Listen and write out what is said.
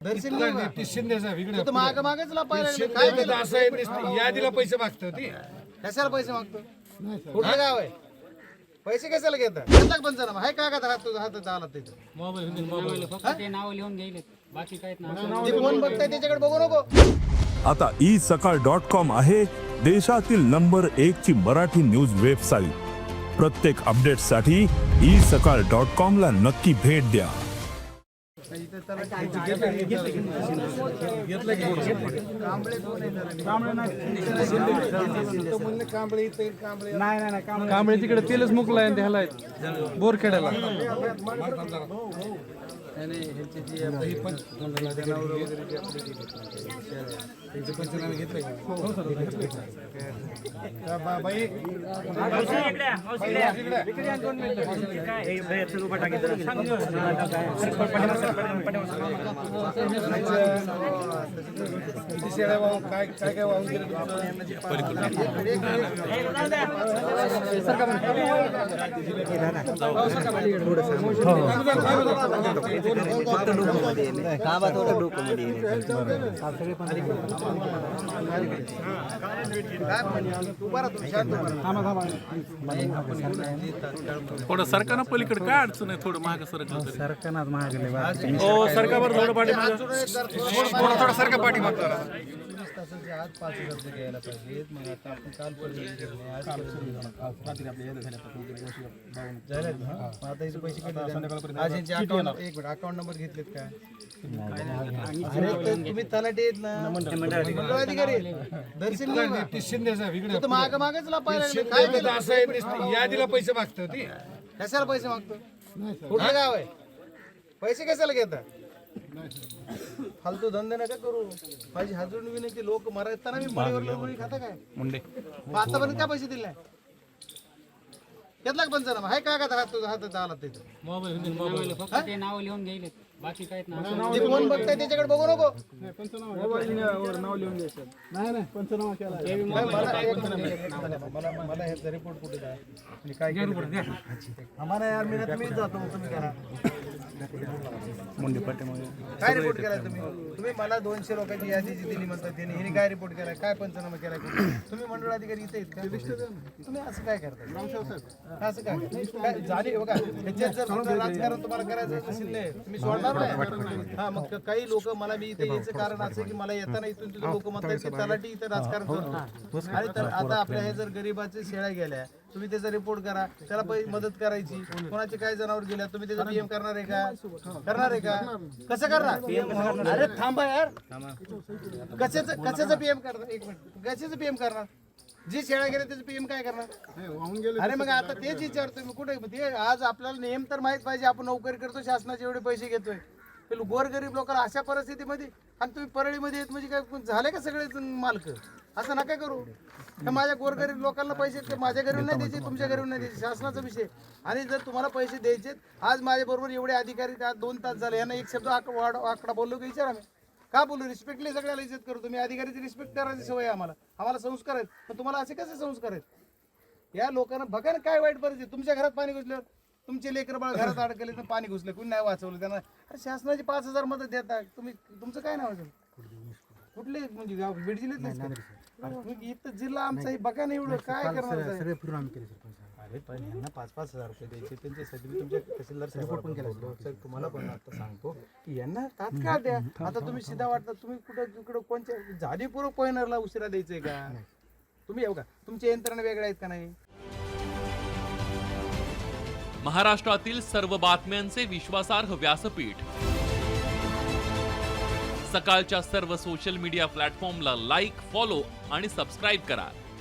दर्शन नाही बा. ती शिंदे साहेब इकडे तू तर माग मागच लपायला लागले. शिंदे काय तर केलं असं आहे, नुसतं यादीला पैसे मागतो ती. कशाला पैसे मागतो? कुठलं गाव आहे? पैसे कशाला घेतात घेतात पंचनामा? हाय काय का हात तुझा हातात आला तिथं? फक्त ते नाव लिहून घ्यायले बाकी काहीच नाही. ते कोण बघताय? त्याच्याकडे बघू नको. आता ई सकाळ डॉट कॉम आहे देशातील नंबर एक ची मराठी न्यूज वेबसाईट. प्रत्येक अपडेटसाठी ई सकाळ डॉट कॉम ला नक्की भेट द्या. कांबळे तिकडे तेलच मुकलाय आणि ह्याला बोरखेड्याला. काय काय काय वाहून गेलं तुमचं? काय तू बरा तू शांत बरा. थोडं सरकारनं पलीकडे काय अडचण आहे? थोडं महाग सरकलं तरी. सरकारनाच महागले हो सरकारवर थोडं पाठी थोडं थोडं सारखं पाठी मागतो चोवीस तासाचे आज पाच हजार रुपये घ्यायला पाहिजेत. मग आता आपण काल पर्यंत केले, आज पर्यंत झालेत ना? मग आता याचे पैसे किती द्याल? आज यांचे अकाउंट एक मिनिट अकाउंट नंबर घेतलेत काय अरे तर तुम्ही तलाठी आहेत ना? मंडळ अधिकारी. आहेत. दर्शन नाही बा. ती शिंदे साहेब इकडे तू तर माग मागच लपायला लागले. काय केलं? असं आहे, नुसतं यादीला पैसे मागतो ती. कशाला पैसे मागतो? कुठलं गाव आहे? पैसे कशाला घेतात फालतू धंदे नका करू. माझी हजून विनंती लोक मरायताना मी मळीवर लोणी खाता काय? मुंडे. मग आतापर्यंत काय पैसे दिले? नाही घेतला का पंचनामा? हाय काय का हात तुझा हातात आला तिथं. फक्त ते नाव लिहून घ्यायले बाकी काहीच नाही. ते कोण बघताय त्याच्याकडे बघू नको. नाव लिहून घ्यायचं नाही नाही. पंचनामा केला. मला एक मिनिट, मला मला मला ह्याचा रिपोर्ट कुठे द्या मी काय केलं? आम्हाला यार मी ना तुम्हीच जातो मग तुम्ही करा. काय रिपोर्ट केलाय तुम्ही? तुम्ही मला दोनशे लोकांची यादी जी दिली म्हणतात त्यांनी हिने काय रिपोर्ट केलाय? काय पंचनामा केलाय? तुम्ही मंडळ अधिकारी इथे आहेत का? तुम्ही असं काय करता असं काय? काय झाली? बघा ह्याच्यात जर समजा राजकारण तुम्हाला करायचं असेल नाही, तुम्ही सोडणार? नाही हा मग काही लोक मला मी इथे यायचं कारण असं की मला येताना इथून तिथून लोक म्हणतात की तलाठी इथे राजकारण करतो आणि तर आता आपल्या हे जर गरीबाचे शेळ्या गेल्या तुम्ही त्याचा रिपोर्ट करा. त्याला पैसे मदत करायची. कोणाचे काय जनावर गेल्या तुम्ही त्याचा पीएम करणार आहे का? करणार आहे का? कसं करणार? अरे थांबा यार. कशाचं कशाचं पीएम करणार? एक मिनिट. कशाचं पीएम करणार? जी शेळ्या गेल्या त्याचं पीएम काय करणार? अरे मग आता तेच विचारतोय मी कुठे? ते आज आपल्याला नेम तर माहीत पाहिजे आपण नोकरी करतो शासनाचे एवढे पैसे घेतोय. ते गोरगरीब लोकांना अशा परिस्थितीमध्ये आणि तुम्ही परळीमध्ये येत म्हणजे काय झाले का सगळे मालक? असं नका करू. का माझ्या गोरगरीब लोकांना पैसे ते माझ्या घरी नाही द्यायचे तुमच्या घरी नाही द्यायचे शासनाचा विषय आणि जर तुम्हाला पैसे द्यायचे आज माझ्या बरोबर एवढे अधिकारी आज दोन तास झाले यांना एक शब्द आक- वाढ आकडा बोललो की विचारा मी का बोलू? रिस्पेक्टली सगळ्याला इज्जत करतो तुम्ही. अधिकाऱ्याची रिस्पेक्ट करायची सवय आहे आम्हाला. आम्हाला संस्कार आहेत. पण तुम्हाला असे कसे संस्कार आहेत? या लोकांना बघा ना काय वाईट परिस्थिती तुमच्या घरात पाणी घुसल्यावर तुमचे लेकर बाळ घरात अडकले तर पाणी घुसले. कुणी नाही वाचवलं त्यांना. अरे शासनाची पाच हजार मदत देता. तुम्ही तुमचं काय नाव आहे? कुठले म्हणजे गाव? बीड? मग इथं जिल्हा आमचा बघा ना एवढं काय करणार? अरे पण यांना पाच पाच हजार रुपये द्यायचे त्यांच्यासाठी मी तुमच्या तहसीलदार रिपोर्ट पण केला. सर तुम्हाला पण आता सांगतो की यांना तात्काळ द्या. आता तुम्ही सीधा वाटतं तुम्ही कुठं तिकडं कोणत्या जाणीवपूर्वक पॉइंटरला उशिरा द्यायचंय का? तुम्ही येऊ का? तुमच्या यंत्रणा वेगळ्या आहेत का नाही? महाराष्ट्रातील सर्व बातम्यांचे विश्वासार्ह व्यासपीठ. सकाळच्या सर्व सोशल मीडिया प्लॅटफॉर्मला लाईक फॉलो आणि सबस्क्राईब करा.